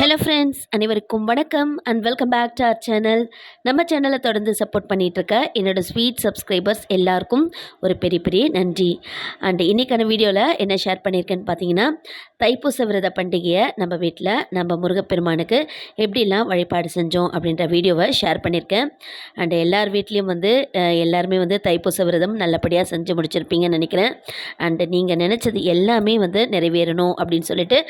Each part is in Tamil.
ஹலோ ஃப்ரெண்ட்ஸ் அனைவருக்கும் வணக்கம் and welcome back to our channel நம்ம சேனலை தொடர்ந்து சப்போர்ட் பண்ணிகிட்ருக்க என்னோடய ஸ்வீட் சப்ஸ்கிரைபர்ஸ் எல்லாருக்கும் ஒரு பெரிய பெரிய நன்றி. அண்ட் இன்றைக்கான வீடியோவில் என்ன ஷேர் பண்ணியிருக்கேன்னு பார்த்தீங்கன்னா தைப்பூச விரத பண்டிகையை நம்ம வீட்டில் நம்ம முருகப்பெருமானுக்கு எப்படிலாம் வழிபாடு செஞ்சோம் அப்படின்ற வீடியோவை ஷேர் பண்ணியிருக்கேன் அண்ட் எல்லார் வீட்லேயும் வந்து எல்லாருமே வந்து தைப்பூச விரதம் நல்லபடியாக செஞ்சு முடிச்சிருப்பீங்கன்னு நினைக்கிறேன். அண்ட் நீங்கள் நினச்சது எல்லாமே வந்து நிறைவேறணும் அப்படின்னு சொல்லிட்டு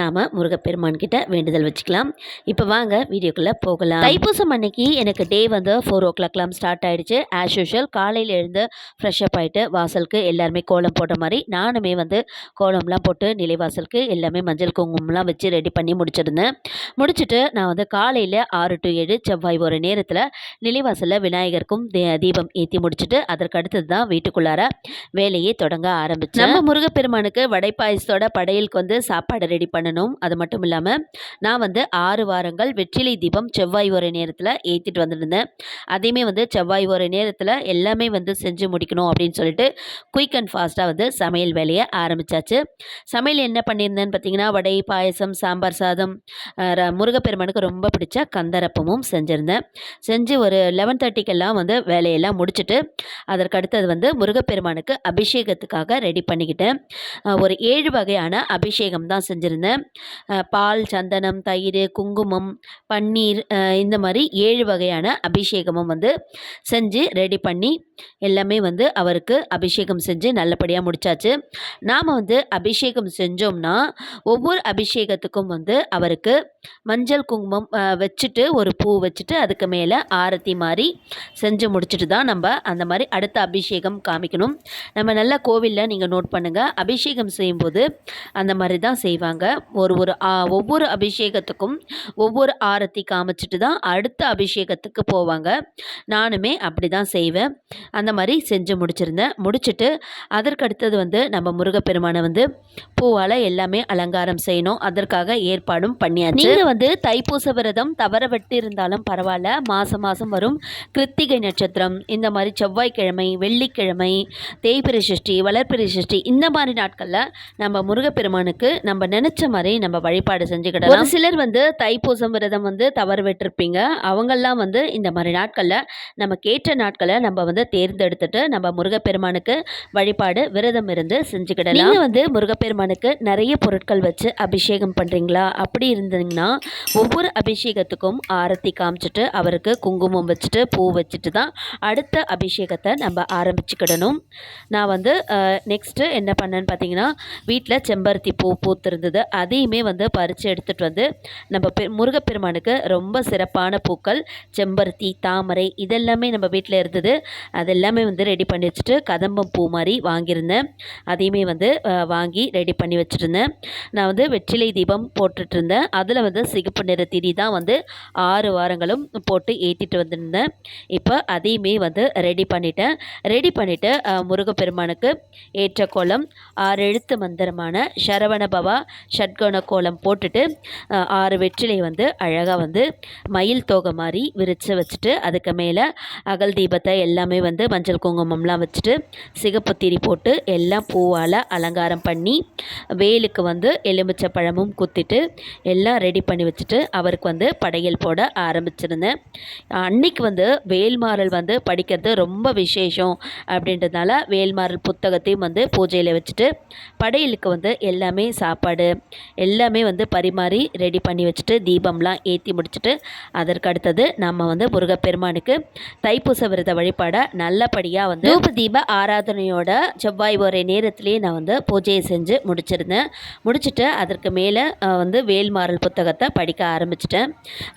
நாம் முருகப்பெருமான்கிட்ட வேண்டுதல் வேண்டுதல் வச்சுக்கலாம். இப்போ வாங்க வீடியோக்குள்ளே போகலாம். தைப்பூசம் அன்னைக்கு எனக்கு டே வந்து ஃபோர் ஓ கிளாக்லாம் ஸ்டார்ட் ஆயிடுச்சு. ஆஸ் யூஷுவல் காலையில் எழுந்து ஃப்ரெஷ் அப் ஆகிட்டு வாசலுக்கு எல்லாருமே கோலம் போட்ட மாதிரி நானுமே வந்து கோலம்லாம் போட்டு நிலைவாசலுக்கு எல்லாமே மஞ்சள் குங்குமம்லாம் வச்சு ரெடி பண்ணி முடிச்சிருந்தேன். முடிச்சுட்டு நான் வந்து காலையில் ஆறு டு ஏழு செவ்வாய் ஒரு நேரத்தில் நிலைவாசலில் விநாயகருக்கும் தீ- தீபம் ஏற்றி முடிச்சுட்டு அதற்கு அடுத்தது தான் வீட்டுக்குள்ளார வேலையை தொடங்க ஆரம்பிச்சு நம்ம முருகப்பெருமானுக்கு வடை பாயசத்தோட படையலுக்கு வந்து சாப்பாடு ரெடி பண்ணணும். அது மட்டும் இல்லாமல் நான் வந்து ஆறு வாரங்கள் வெற்றிலை தீபம் செவ்வாய் ஒரு நேரத்தில் ஏற்றிட்டு வந்துருந்தேன் அதையுமே வந்து செவ்வாய் ஒரு நேரத்தில் எல்லாமே வந்து செஞ்சு முடிக்கணும் அப்படின்னு சொல்லிட்டு குயிக் அண்ட் ஃபாஸ்ட்டாக வந்து சமையல் வேலையை ஆரம்பிச்சாச்சு. சமையல் என்ன பண்ணியிருந்தேன்னு பார்த்தீங்கன்னா வடை பாயசம் சாம்பார் சாதம் ர- முருகப்பெருமானுக்கு ரொம்ப பிடிச்ச கந்தரப்பமும் செஞ்சுருந்தேன். செஞ்சு ஒரு லெவன் தேர்ட்டிக்கெல்லாம் வந்து வேலையெல்லாம் முடிச்சுட்டு அதற்கு அடுத்தது வந்து முருகப்பெருமானுக்கு அபிஷேகத்துக்காக ரெடி பண்ணிக்கிட்டேன். ஒரு ஏழு வகையான அபிஷேகம் தான் செஞ்சுருந்தேன். பால் சந்தனம் தயிர் குங்குமம் பன்னீர் இந்த மாதிரி ஏழு வகையான அபிஷேகமும் வந்து செஞ்சு ரெடி பண்ணி எல்லாமே வந்து அவருக்கு அபிஷேகம் செஞ்சு நல்லபடியாக முடித்தாச்சு நாம் வந்து அபிஷேகம் செஞ்சோம்னா ஒவ்வொரு அபிஷேகத்துக்கும் வந்து அவருக்கு மஞ்சள் குங்குமம் வச்சுட்டு ஒரு பூ வச்சுட்டு அதுக்கு மேலே ஆரத்தி மாதிரி செஞ்சு முடிச்சுட்டு தான் நம்ம அந்த மாதிரி அடுத்த அபிஷேகம் காமிக்கணும். நம்ம நல்ல கோவிலில் நீங்கள் நோட் பண்ணுங்கள் அபிஷேகம் செய்யும்போது அந்த மாதிரி தான் செய்வாங்க. ஒரு ஒரு ஆ- ஒவ்வொரு அபிஷேகத்துக்கும் ஒவ்வொரு ஆரத்தி காமிச்சிட்டு தான் அடுத்த அபிஷேகத்துக்கு போவாங்க. நானுமே அப்படி தான் செய்வேன். அந்த மாதிரி செஞ்சு முடிச்சிருந்தேன். முடிச்சுட்டு அதற்கு அடுத்தது வந்து நம்ம முருகப்பெருமானை வந்து பூவால் எல்லாமே அலங்காரம் செய்யணும். அதற்காக ஏற்பாடும் பண்ணியாச்சு. நீங்கள் வந்து தைப்பூச விரதம் தவற விட்டு இருந்தாலும் பரவாயில்ல. மாதம் மாதம் வரும். கிருத்திகை நட்சத்திரம் இந்த மாதிரி செவ்வாய்க்கிழமை வெள்ளிக்கிழமை தேய்பிரை சஷ்டி வளர்ப்பிறை சஷ்டி இந்த மாதிரி நாட்களில் நம்ம முருகப்பெருமானுக்கு நம்ம நினச்ச மாதிரி நம்ம வழிபாடு செஞ்சுக்கிடலாம். ஒரு சிலர் வந்து தைப்பூசம் விரதம் வந்து தவறு விட்டுருப்பீங்க. அவங்கெல்லாம் வந்து இந்த மாதிரி நாட்களில் நம்ம கேட்ட நாட்களை நம்ம வந்து தேர்ந்தெடுத்துட்டு நம்ம முருகப்பெருமானுக்கு வழிபாடு விரதம் இருந்து செஞ்சுக்கிடலாம். நீங்கள் வந்து முருகப்பெருமானுக்கு நிறைய பொருட்கள் வச்சு அபிஷேகம் பண்ணுறீங்களா அப்படி இருந்தீங்கன்னா ஒவ்வொரு அபிஷேகத்துக்கும் ஆரத்தி காமிச்சிட்டு அவருக்கு குங்குமம் வச்சுட்டு பூ வச்சுட்டு தான் அடுத்த அபிஷேகத்தை நம்ம ஆரம்பிச்சுக்கிடணும். நான் வந்து நெக்ஸ்ட்டு என்ன பண்ணேன்னு பார்த்தீங்கன்னா வீட்டில் செம்பருத்தி பூ பூத்திருந்தது. அதையுமே வந்து பறித்து எடுத்துகிட்டு வந்து நம்ம பெ முருகப்பெருமானுக்கு ரொம்ப சிறப்பான பூக்கள் செம்பருத்தி தாமரை இதெல்லாமே நம்ம வீட்டில் இருந்தது. அதெல்லாமே வந்து ரெடி பண்ணி வச்சுட்டு கதம்பம் பூ மாதிரி வாங்கியிருந்தேன். அதையுமே வந்து வாங்கி ரெடி பண்ணி வச்சுருந்தேன் நான் வந்து வெற்றிலை தீபம் போட்டுட்ருந்தேன் அதில் வந்து சிகப்பு நிற திரி தான் வந்து ஆறு வாரங்களும் போட்டு ஏற்றிட்டு வந்திருந்தேன். இப்போ அதையுமே வந்து ரெடி பண்ணிட்டேன். ரெடி பண்ணிவிட்டு முருகப்பெருமானுக்கு ஏற்ற கோலம் ஆறு எழுத்து மந்திரமான சரவண பவா ஷட்கோண கோலம் போட்டுட்டு ஆறு வெற்றிலை வந்து அழகாக வந்து மயில் தோகை மாதிரி விரித்து வச்சுட்டு அதுக்கு மேலே அகல் தீபத்தை எல்லாமே வந்து வந்து மஞ்சள் குங்குமம்லாம் வச்சுட்டு சிகப்பு திரி போட்டு எல்லாம் பூவால் அலங்காரம் பண்ணி வேலுக்கு வந்து எலுமிச்சை பழமும் குத்திட்டு எல்லாம் ரெடி பண்ணி வச்சுட்டு அவருக்கு வந்து படையல் போட ஆரம்பிச்சிருந்தேன். அன்னைக்கு வந்து வேல்மாறல் வந்து படிக்கிறது ரொம்ப விசேஷம் அப்படின்றதுனால வேல்மாறல் புத்தகத்தையும் வந்து பூஜையில் வச்சுட்டு படையலுக்கு வந்து எல்லாமே சாப்பாடு எல்லாமே வந்து பரிமாறி ரெடி பண்ணி வச்சுட்டு தீபம்லாம் ஏற்றி முடிச்சுட்டு அதற்கு அடுத்தது நம்ம வந்து முருகப்பெருமானுக்கு தைப்பூச விரத வழிபாடை நல்லபடியாக வந்து தூப தீப ஆராதனையோட செவ்வாய் ஒரே நேரத்திலேயே நான் வந்து பூஜையை செஞ்சு முடிச்சிருந்தேன். முடிச்சுட்டு அதற்கு மேலே வந்து வேல்மாறல் புத்தகத்தை படிக்க ஆரம்பிச்சிட்டேன்.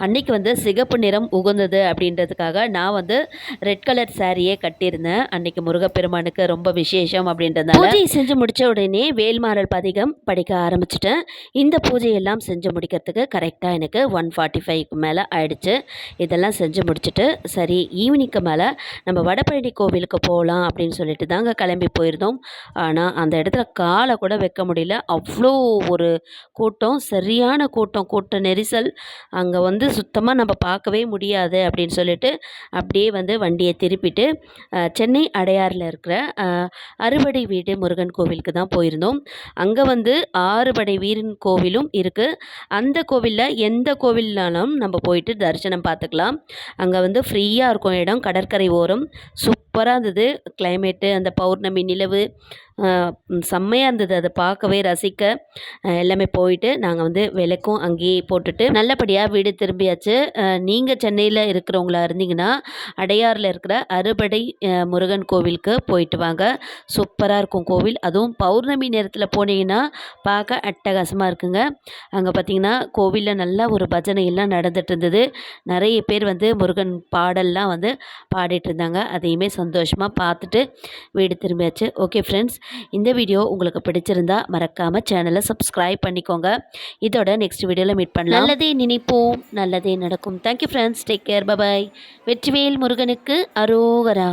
அன்னைக்கு வந்து சிகப்பு நிறம் உகந்தது அப்படின்றதுக்காக நான் வந்து ரெட் கலர் சாரியே கட்டியிருந்தேன். அன்னைக்கு முருகப்பெருமானுக்கு ரொம்ப விசேஷம் அப்படின்றதுனால பூஜை செஞ்சு முடிச்ச உடனே வேல்மாறல் பதிகம் படிக்க ஆரம்பிச்சிட்டேன். இந்த பூஜையெல்லாம் செஞ்சு முடிக்கிறதுக்கு கரெக்டாக எனக்கு ஒன் ஃபார்ட்டி ஃபைவ்க்கு மேலே ஆயிடுச்சு. இதெல்லாம் செஞ்சு முடிச்சுட்டு சரி ஈவினிங்க்கு மேலே நம்ம வடை கருப்பழனி கோவிலுக்கு போகலாம் அப்படின்னு சொல்லிட்டு தாங்க கிளம்பி போயிருந்தோம். ஆனால் அந்த இடத்துல காலை கூட வைக்க முடியல. அவ்வளோ ஒரு கூட்டம் சரியான கூட்டம் கூட்ட நெரிசல். அங்கே வந்து சுத்தமாக நம்ம பார்க்கவே முடியாது அப்படின்னு சொல்லிட்டு அப்படியே வந்து வண்டியை திருப்பிட்டு சென்னை அடையாறில் இருக்கிற அறுபடை வீடு முருகன் கோவிலுக்கு தான் போயிருந்தோம். அங்கே வந்து ஆறுபடை வீரன் கோவிலும் இருக்குது அந்த கோவிலில் எந்த கோவில்னாலும் நம்ம போயிட்டு தரிசனம் பார்த்துக்கலாம். அங்கே வந்து ஃப்ரீயாக இருக்கும் இடம் கடற்கரை ஓரம். சூப்பராக இருந்தது. கிளைமேட்டு அந்த பௌர்ணமி நிலவு செம்மையாக இருந்தது. அதை பார்க்கவே ரசிக்க எல்லாமே போயிட்டு நாங்கள் வந்து விளக்கும் அங்கேயே போட்டுட்டு நல்லபடியாக வீடு திரும்பியாச்சு. நீங்கள் சென்னையில் இருக்கிறவங்களா இருந்தீங்கன்னா அடையாறில் இருக்கிற அறுபடை முருகன் கோவிலுக்கு போயிட்டு வாங்க. சூப்பராக இருக்கும் கோவில். அதுவும் பௌர்ணமி நேரத்தில் போனீங்கன்னா பார்க்க அட்டகாசமாக இருக்குங்க. அங்கே பார்த்தீங்கன்னா கோவிலில் நல்லா ஒரு பஜனை எல்லாம் நடந்துட்டு இருந்தது. நிறைய பேர் வந்து முருகன் பாடல்லாம் வந்து பாடிட்டு இருந்தாங்க. அதையுமே சந்தோஷமாக பார்த்துட்டு வீடு திரும்பியாச்சு. Okay friends. இந்த வீடியோ உங்களுக்கு பிடிச்சிருந்தா மறக்காமல் சேனலை சப்ஸ்கிரைப் பண்ணிக்கோங்க. இதோட நெக்ஸ்ட் வீடியோவில் மீட் பண்ணலாம். நல்லதே நினைப்போம். நல்லதே நடக்கும். Thank you friends take care bye bye Vetrivel முருகனுக்கு அரோகரா.